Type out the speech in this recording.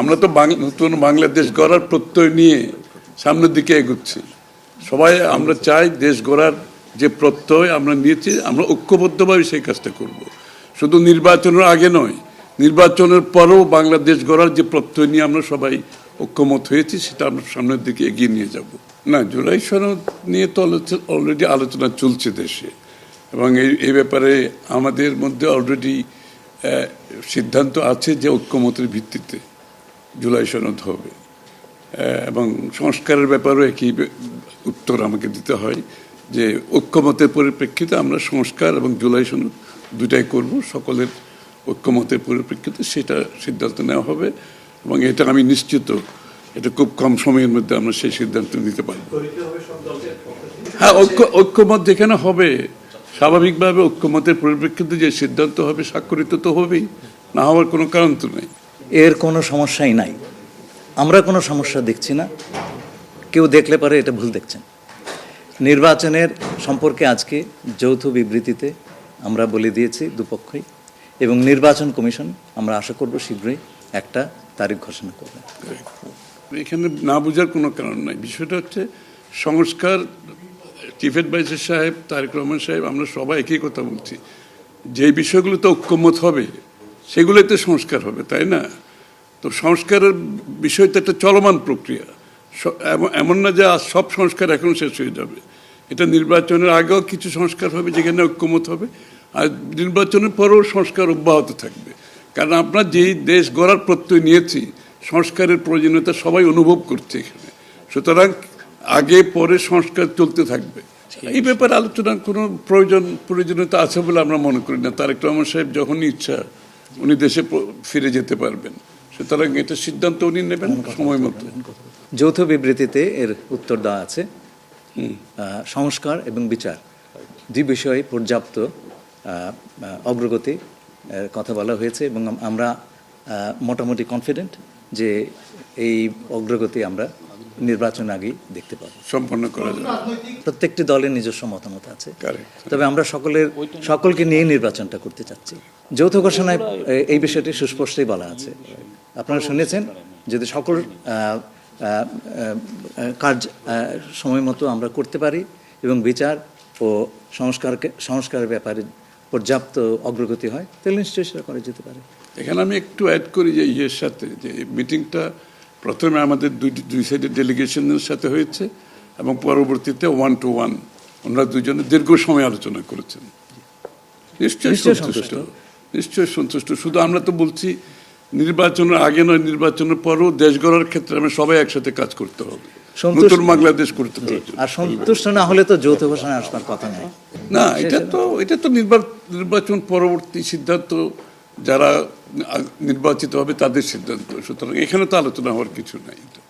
আমরা তো নতুন বাংলাদেশ গড়ার প্রত্যয় নিয়ে সামনের দিকে এগুচ্ছি। সবাই, আমরা চাই দেশ গড়ার যে প্রত্যয় আমরা নিয়েছি, আমরা ঐক্যবদ্ধভাবে সেই কাজটা করব। শুধু নির্বাচনের আগে নয়, নির্বাচনের পরেও বাংলাদেশ গড়ার যে প্রত্যয় নিয়ে আমরা সবাই ঐক্যমত হয়েছি, সেটা আমরা সামনের দিকে এগিয়ে নিয়ে যাব। না, জুলাই সনদ নিয়ে তো অলরেডি আলোচনা চলছে দেশে। এবং এই এই ব্যাপারে আমাদের মধ্যে অলরেডি সিদ্ধান্ত আছে যে ঐক্যমতের ভিত্তিতে। জুলাই সনদ হবে। এবং সংস্কারের ব্যাপারেও একই উত্তর আমাকে দিতে হয় যে ঐক্যমতের পরিপ্রেক্ষিতে আমরা সংস্কার এবং জুলাই সনদ দুটাই করব, সকলের ঐক্যমতের পরিপ্রেক্ষিতে সেটা সিদ্ধান্ত নেওয়া হবে এবং এটা আমি নিশ্চিত, এটা খুব কম সময়ের মধ্যে আমরা সেই সিদ্ধান্ত নিতে পারব। হ্যাঁ ঐক্য, ঐক্যমত যেখানে হবে, স্বাভাবিকভাবে ঐক্যমতের পরিপ্রেক্ষিতে যে সিদ্ধান্ত হবে, স্বাক্ষরিত তো হবেই, না হওয়ার কোনো কারণ তো নেই। এর কোনো সমস্যাই নাই। আমরা কোনো সমস্যা দেখছি না। কেউ দেখলে পারে এটা ভুল দেখছেন। নির্বাচনের সম্পর্কে আজকে যৌথ বিবৃতিতে আমরা বলে দিয়েছি দুপক্ষই এবং নির্বাচন কমিশন আমরা আশা করব শীঘ্রই একটা তারিখ ঘোষণা করবে। এখানে না বোঝার কোনো কারণ নাই। বিষয়টা হচ্ছে সংস্কার চিফ অ্যাডভাইজার সাহেব তারেক রহমান সাহেব, আমরা সবাই একই কথা বলছি। যে বিষয়গুলোতে ঐক্যমত হবে, সেগুলোতে সংস্কার হবে, তাই না? তো সংস্কারের বিষয়টা একটা চলমান প্রক্রিয়া। এমন- না যে সব সংস্কার এখন শেষ হয়ে যাবে। এটা নির্বাচনের আগেও কিছু সংস্কার হবে যেখানে ঐক্যমত হবে। আর নির্বাচনের পরেও সংস্কার অব্যাহত থাকবে। কারণ আমরা যেই দেশ গড়ার প্রত্যয় নিয়েছি সংস্কারের প্রয়োজনীয়তা সবাই অনুভব করছে এখানে। সুতরাং আগে পরে সংস্কার চলতে থাকবে। এই ব্যাপারে আলোচনার কোনো প্রয়োজন প্রয়োজনীয়তা আছে বলে আমরা মনে করি না। তারেক রহমান সাহেব যখনই ইচ্ছা উনি দেশে ফিরে যেতে পারবেন। সুতরাং এটা সিদ্ধান্ত উনি নেবেন সময় মতো। যৌথ বিবৃতিতে এর উত্তর দেওয়া আছে। সংস্কার এবং বিচার দুই বিষয়ে পর্যাপ্ত অগ্রগতি কথা বলা হয়েছে এবং আমরা মোটামুটি কনফিডেন্ট যে এই অগ্রগতি আমরা নির্বাচন আগেই দেখতে পাবো। সম্পন্ন করা যাবে। প্রত্যেকটি দলের নিজস্ব মতামত আছে। তবে আমরা সকলের সকলকে নিয়ে নির্বাচনটা করতে চাচ্ছি। যৌথ ঘোষণায় এই বিষয়টি সুস্পষ্টই বলা আছে। আপনারা শুনেছেন যদি সকল কাজ সময় মতো আমরা করতে পারি এবং বিচার ও সংস্কারকে সংস্কারের ব্যাপারে পর্যাপ্ত অগ্রগতি হয় তাহলে নিশ্চয়ই সেটা করা যেতে পারে। এখানে আমি একটু অ্যাড করি যে ইয়ের সাথে যে মিটিংটা প্রথমে আমাদের দুই দুই সাইডের ডেলিগেশনের সাথে হয়েছে এবং পরবর্তীতে ওয়ান টু ওয়ান ওনারা দুজনে দীর্ঘ সময় আলোচনা করেছেন। নিশ্চয়ই সন্তুষ্ট। নিশ্চয়ই সন্তুষ্ট। শুধু আমরা তো বলছি নির্বাচনের আগে নয় নির্বাচনের পরও দেশ গড়ার ক্ষেত্রে আমরা সবাই একসাথে কাজ করতে হবে। নতুন বাংলাদেশ করতে হবে। আর সন্তুষ্ট না হলে তো যৌথ ঘোষণায় আসবার কথা নয় না এটা তো এটা তো নির্বা- নির্বাচন পরবর্তী সিদ্ধান্ত যারা নির্বাচিত হবে তাদের সিদ্ধান্ত। সুতরাং এখানে তো আলোচনা হওয়ার কিছু নাই।